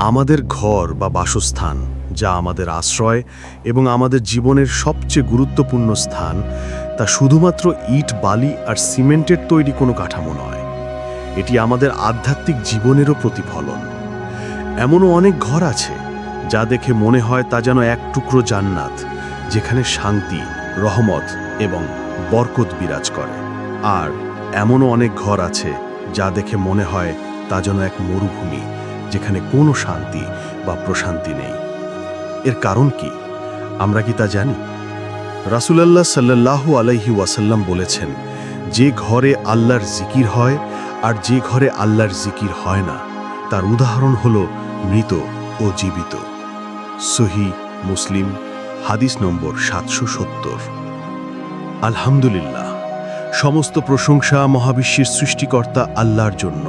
আমাদের ঘর বা বাসস্থান, যা আমাদের আশ্রয় এবং আমাদের জীবনের সবচেয়ে গুরুত্বপূর্ণ স্থান, তা শুধুমাত্র ইট, বালি আর সিমেন্টের তৈরি কোনো কাঠামো নয়। এটি আমাদের আধ্যাত্মিক জীবনেরও প্রতিফলন। এমনও অনেক ঘর আছে, যা দেখে মনে হয় তা যেন এক টুকরো জান্নাত, যেখানে শান্তি, রহমত এবং বরকত বিরাজ করে। আর এমনও অনেক ঘর আছে, যা দেখে মনে হয় তা যেন এক মরুভূমি। যেখানে কোনো শান্তি বা প্রশান্তি নেই। এর কারণ কি? আমরা কি তা জানি? রাসুলাল্লাহ সাল্লাল্লাহু আলাইহি ওয়াসাল্লাম বলেছেন, যে ঘরে আল্লাহর জিকির হয় আর যে ঘরে আল্লাহর জিকির হয় না, তার উদাহরণ হল মৃত ও জীবিত। সহি মুসলিম, হাদিস নম্বর সাতশো সত্তর। আলহামদুলিল্লাহ, সমস্ত প্রশংসা মহাবিশ্বের সৃষ্টিকর্তা আল্লাহর জন্য।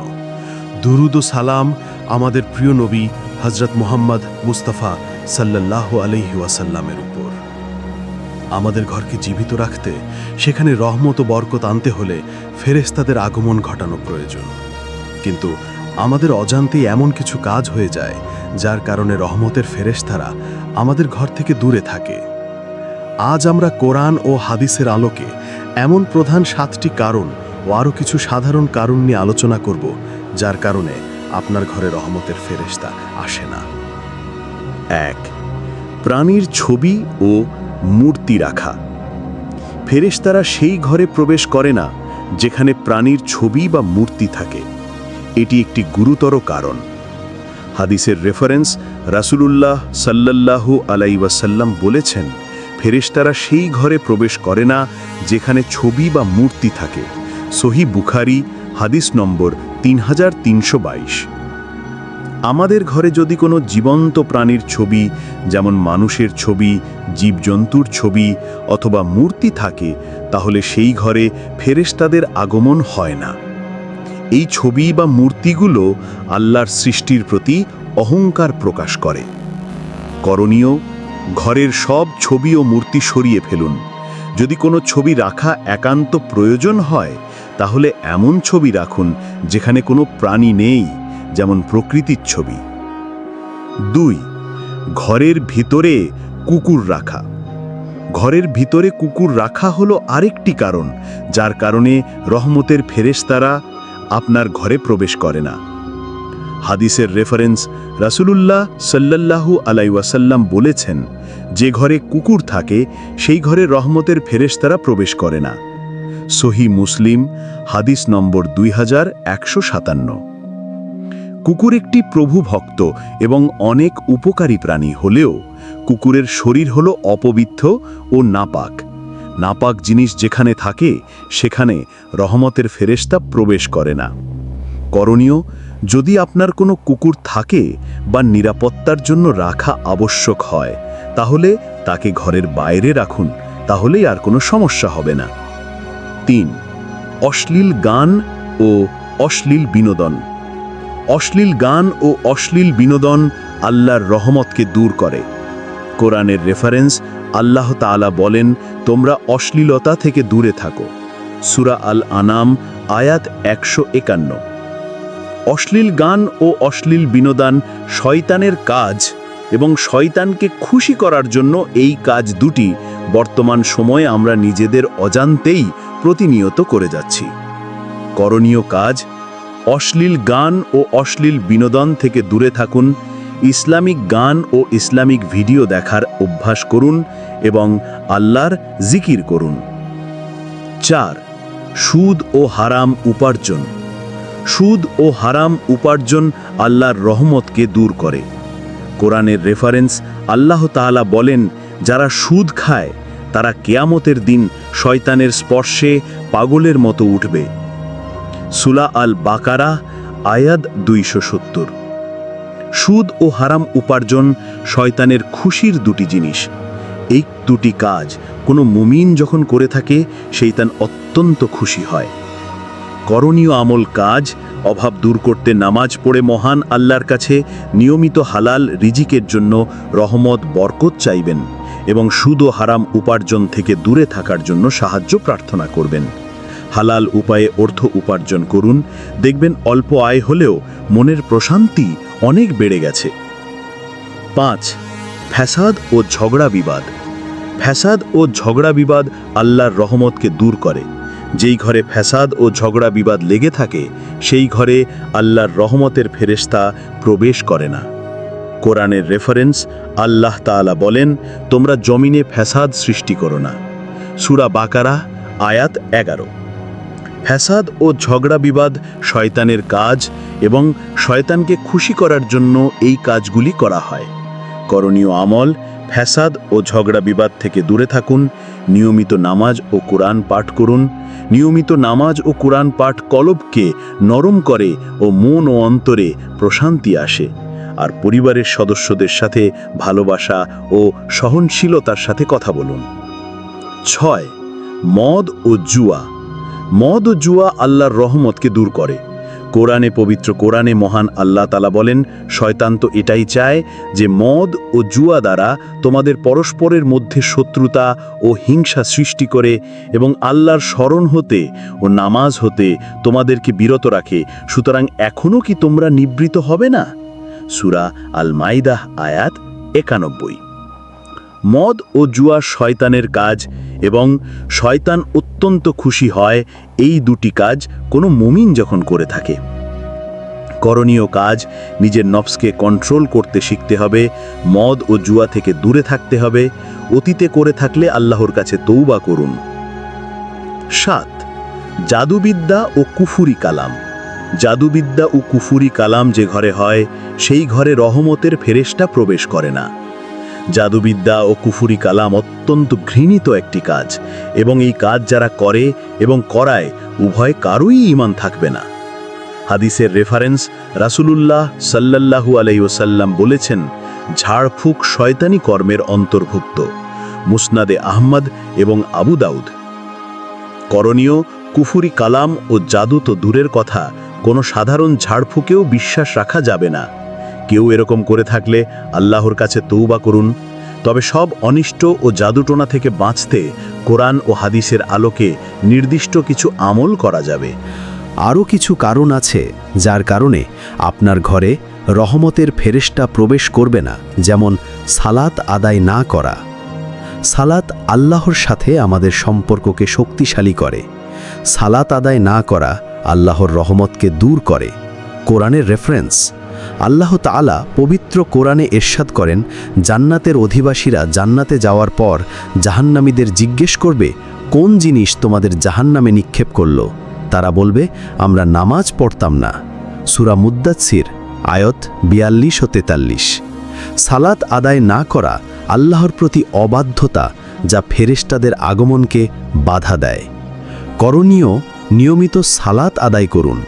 দুরুদ সালাম আমাদের প্রিয় নবী হজরত মোহাম্মদ মুস্তাফা সাল্লাল্লাহু আলহি ওয়াসাল্লামের উপর। আমাদের ঘরকে জীবিত রাখতে, সেখানে রহমত ও বরকত আনতে হলে ফেরেস্তাদের আগমন ঘটানো প্রয়োজন। কিন্তু আমাদের অজান্তেই এমন কিছু কাজ হয়ে যায়, যার কারণে রহমতের ফেরেশতারা আমাদের ঘর থেকে দূরে থাকে। আজ আমরা কোরআন ও হাদিসের আলোকে এমন প্রধান সাতটি কারণ ও আরও কিছু সাধারণ কারণ নিয়ে আলোচনা করব, যার কারণে আপনার ঘরে রহমতের ফেরেশতা আসে না। এক, প্রাণীর ছবি ও মূর্তি রাখা। ফেরেশতারা সেই ঘরে প্রবেশ করে না, যেখানে প্রাণীর ছবি বা মূর্তি থাকে। এটি একটি গুরুতর কারণ। হাদিসের রেফারেন্স রাসূলুল্লাহ সাল্লাল্লাহু আলাই ওয়াসাল্লাম বলেছেন, ফেরেশতারা সেই ঘরে প্রবেশ করে না, যেখানে ছবি বা মূর্তি থাকে। সহি বুখারি হাদিস নম্বর তিন হাজার তিনশো বাইশ। আমাদের ঘরে যদি কোনো জীবন্ত প্রাণীর ছবি, যেমন মানুষের ছবি, জীবজন্তুর ছবি অথবা মূর্তি থাকে, তাহলে সেই ঘরে ফেরেশতাদের আগমন হয় না। এই ছবি বা মূর্তিগুলো আল্লাহর সৃষ্টির প্রতি অহংকার প্রকাশ করে। করণীয়, ঘরের সব ছবি ও মূর্তি সরিয়ে ফেলুন। যদি কোনো ছবি রাখা একান্ত প্রয়োজন হয় তাহলে এমন ছবি রাখুন যেখানে কোনো প্রাণী নেই, যেমন প্রকৃতির ছবি। দুই, ঘরের ভিতরে কুকুর রাখা। ঘরের ভিতরে কুকুর রাখা হলো আরেকটি কারণ, যার কারণে রহমতের ফেরেশতারা আপনার ঘরে প্রবেশ করে না। হাদিসের রেফারেন্স রাসূলুল্লাহ সাল্লাল্লাহু আলাই ওয়াসাল্লাম বলেছেন, যে ঘরে কুকুর থাকে, সেই ঘরে রহমতের ফেরেশতারা প্রবেশ করে না। সহি মুসলিম, হাদিস নম্বর দুই হাজার একশো সাতান্ন। কুকুর একটি প্রভু ভক্ত এবং অনেক উপকারী প্রাণী হলেও কুকুরের শরীর হলো অপবিত্র ও নাপাক। নাপাক জিনিস যেখানে থাকে, সেখানে রহমতের ফেরেশতা প্রবেশ করে না। করণীয়, যদি আপনার কোনো কুকুর থাকে বা নিরাপত্তার জন্য রাখা আবশ্যক হয়, তাহলে তাকে ঘরের বাইরে রাখুন, তাহলেই আর কোনো সমস্যা হবে না। তিন, অশ্লীল গান ও অশ্লীল বিনোদন। অশ্লীল গান ও অশ্লীল বিনোদন আল্লাহর রহমতকে দূর করে। কোরআনের রেফারেন্স আল্লাহ তাআলা বলেন, তোমরা অশ্লীলতা থেকে দূরে থাকো। সুরা আল আনাম আয়াত একশো একান্ন। অশ্লীল গান ও অশ্লীল বিনোদন শয়তানের কাজ এবং শয়তানকে খুশি করার জন্য এই কাজ দুটি। বর্তমান সময়ে আমরা নিজেদের অজান্তেই প্রতিনিয়ত করে যাচ্ছি। করণীয় কাজ, অশ্লীল গান ও অশ্লীল বিনোদন থেকে দূরে থাকুন, ইসলামিক গান ও ইসলামিক ভিডিও দেখার অভ্যাস করুন এবং আল্লাহর জিকির করুন। চার, সুদ ও হারাম উপার্জন। সুদ ও হারাম উপার্জন আল্লাহর রহমতকে দূর করে। কোরআনের রেফারেন্স আল্লাহ তাআলা বলেন, যারা সুদ খায় তারা কেয়ামতের দিন শয়তানের স্পর্শে পাগলের মতো উঠবে। সুলা আল বাকারা আয়াদ দুইশো সত্তর। সুদ ও হারাম উপার্জন শয়তানের খুশির দুটি জিনিস। এই দুটি কাজ কোনো মুমিন যখন করে থাকে সেইতান অত্যন্ত খুশি হয়। করণীয় আমল কাজ, অভাব দূর করতে নামাজ পড়ে মহান আল্লাহর কাছে নিয়মিত হালাল রিজিকের জন্য রহমত, বরকত চাইবেন। এবং সুদ ও হারাম উপার্জন থেকে দূরে থাকার জন্য সাহায্য প্রার্থনা করবেন। হালাল উপায়ে অর্থ উপার্জন করুন। দেখবেন অল্প আয় হলেও মনের প্রশান্তি অনেক বেড়ে গেছে। পাঁচ, ফ্যাসাদ ও ঝগড়া বিবাদ। ফ্যাসাদ ও ঝগড়া বিবাদ আল্লাহর রহমতকে দূর করে। যেই ঘরে ফ্যাসাদ ও ঝগড়া বিবাদ লেগে থাকে, সেই ঘরে আল্লাহর রহমতের ফেরেশতা প্রবেশ করে না। কোরআনের রেফারেন্স আল্লাহ তাআলা বলেন, তোমরা জমিনে ফ্যাসাদ সৃষ্টি করো না। সুরা বাকারা, আয়াত এগারো। ফ্যাসাদ ও ঝগড়া বিবাদ শয়তানের কাজ এবং শয়তানকে খুশি করার জন্য এই কাজগুলি করা হয়। করণীয় আমল, ফ্যাসাদ ও ঝগড়া বিবাদ থেকে দূরে থাকুন, নিয়মিত নামাজ ও কোরআন পাঠ করুন। নিয়মিত নামাজ ও কোরআন পাঠ কলবকে নরম করে ও মন ও অন্তরে প্রশান্তি আসে। আর পরিবারের সদস্যদের সাথে ভালোবাসা ও সহনশীলতার সাথে কথা বলুন। ছয়, মদ ও জুয়া। মদ ও জুয়া আল্লাহর রহমতকে দূর করে। কোরআনে পবিত্র কোরআনে মহান আল্লাহ তালা বলেন, শয়তান তো এটাই চায় যে মদ ও জুয়া দ্বারা তোমাদের পরস্পরের মধ্যে শত্রুতা ও হিংসা সৃষ্টি করে এবং আল্লাহর স্মরণ হতে ও নামাজ হতে তোমাদেরকে বিরত রাখে। সুতরাং এখনও কি তোমরা নিবৃত হবে না? সুরা আল মাইদাহ আয়াত একানব্বই। মদ ও জুয়া শয়তানের কাজ এবং শয়তান অত্যন্ত খুশি হয় এই দুটি কাজ কোনো মুমিন যখন করে থাকে। করণীয় কাজ নিজের নফসকে কন্ট্রোল করতে শিখতে হবে, মদ ও জুয়া থেকে দূরে থাকতে হবে, অতীতে করে থাকলে আল্লাহর কাছে তৌবা করুন। সাত, জাদুবিদ্যা ও কুফুরি কালাম। জাদুবিদ্যা ও কুফুরি কালাম যে ঘরে হয়, সেই ঘরে রহমতের ফেরেশতা প্রবেশ করে না। জাদুবিদ্যা ও কুফুরি কালাম অত্যন্ত ঘৃণিত একটি কাজ, এবং এই কাজ যারা করে এবং করায়, উভয় কারোই ইমান থাকবে না। হাদিসের রেফারেন্স রাসূলুল্লাহ সাল্লাল্লাহু আলাইহি ওসাল্লাম বলেছেন, ঝাড়ফুঁক শয়তানি কর্মের অন্তর্ভুক্ত। মুসনাদে আহমদ এবং আবু দাউদ। করণীয়, কুফুরি কালাম ও জাদু তো দূরের কথা কোনো সাধারণ ঝাড়ফুঁকেও বিশ্বাস রাখা যাবে না। কেউ এরকম করে থাকলে আল্লাহর কাছে তৌবা করুন। তবে সব অনিষ্ট ও জাদুটোনা থেকে বাঁচতে কোরআন ও হাদিসের আলোকে নির্দিষ্ট কিছু আমল করা যাবে। আরও কিছু কারণ আছে যার কারণে আপনার ঘরে রহমতের ফেরেশতা প্রবেশ করবে না, যেমন সালাত আদায় না করা। সালাত আল্লাহর সাথে আমাদের সম্পর্ককে শক্তিশালী করে। সালাত আদায় না করা আল্লাহর রহমতকে দূর করে। কোরআনের রেফারেন্স আল্লাহ তাআলা পবিত্র কোরআনে এরশাদ করেন, জান্নাতের অধিবাসীরা জান্নাতে যাওয়ার পর জাহান্নামীদের জিজ্ঞেস করবে, কোন জিনিস তোমাদের জাহান্নামে নিক্ষেপ করল? তারা বলবে, আমরা নামাজ পড়তাম না। সুরা মুদ্দাচ্ছির আয়ত বিয়াল্লিশ ও তেতাল্লিশ। সালাত আদায় না করা আল্লাহর প্রতি অবাধ্যতা যা ফেরেশতাদের আগমনকে বাধা দেয়। করণীয় নিয়মিত সালাত আদায় করুন।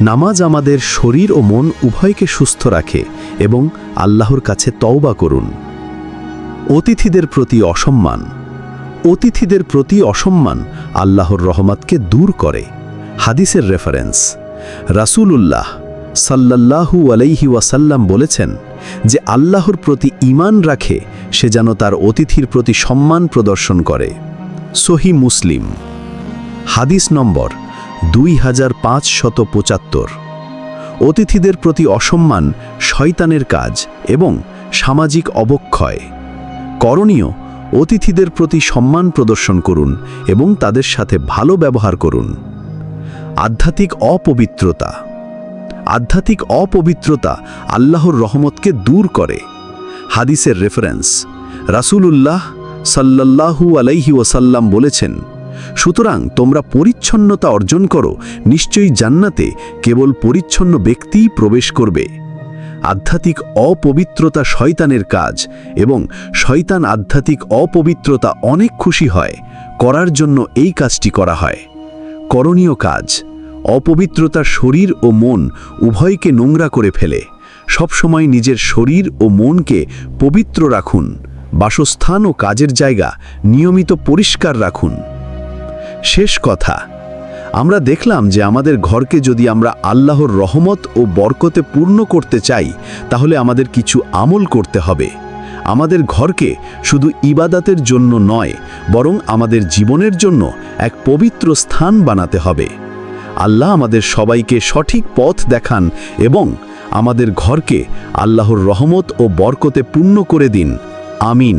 নামাজ আমাদের শরীর ও মন উভয়কে সুস্থ রাখে এবং আল্লাহর কাছে তওবা করুন। অতিথিদের প্রতি অসম্মান। অতিথিদের প্রতি অসম্মান আল্লাহর রহমতকে দূর করে। হাদিসের রেফারেন্স রাসূলুল্লাহ সাল্লাল্লাহু আলাইহি ওয়াসাল্লাম বলেছেন যে আল্লাহর প্রতি ঈমান রাখে সে যেন তার অতিথির প্রতি সম্মান প্রদর্শন করে। সহি মুসলিম। হাদিস নম্বর দুই হাজার পাঁচশত পঁচাত্তর। অতিথিদের প্রতি অসম্মান শয়তানের কাজ এবং সামাজিক অবক্ষয়। করণীয়, অতিথিদের প্রতি সম্মান প্রদর্শন করুন এবং তাদের সাথে ভালো ব্যবহার করুন। আধ্যাত্মিক অপবিত্রতা। আধ্যাত্মিক অপবিত্রতা আল্লাহর রহমতকে দূর করে। হাদিসের রেফারেন্স রাসূলুল্লাহ সাল্লাল্লাহু আলাইহি ওয়াসাল্লাম বলেছেন সুতরাং তোমরা পরিচ্ছন্নতা অর্জন করো, নিশ্চয়ই জান্নাতে কেবল পরিচ্ছন্ন ব্যক্তিই প্রবেশ করবে। আধ্যাত্মিক অপবিত্রতা শয়তানের কাজ এবং শয়তান আধ্যাত্মিক অপবিত্রতা অনেক খুশি হয়, করার জন্য এই কাজটি করা হয়। করণীয় কাজ, অপবিত্রতা শরীর ও মন উভয়কে নোংরা করে ফেলে। সবসময় নিজের শরীর ও মনকে পবিত্র রাখুন, বাসস্থান ও কাজের জায়গা নিয়মিত পরিষ্কার রাখুন। শেষ কথা। আমরা দেখলাম যে আমাদের ঘরকে যদি আমরা আল্লাহর রহমত ও বরকতে পূর্ণ করতে চাই, তাহলে আমাদের কিছু আমল করতে হবে। আমাদের ঘরকে শুধু ইবাদাতের জন্য নয়, বরং আমাদের জীবনের জন্য এক পবিত্র স্থান বানাতে হবে। আল্লাহ আমাদের সবাইকে সঠিক পথ দেখান এবং আমাদের ঘরকে আল্লাহর রহমত ও বরকতে পূর্ণ করে দিন। আমিন।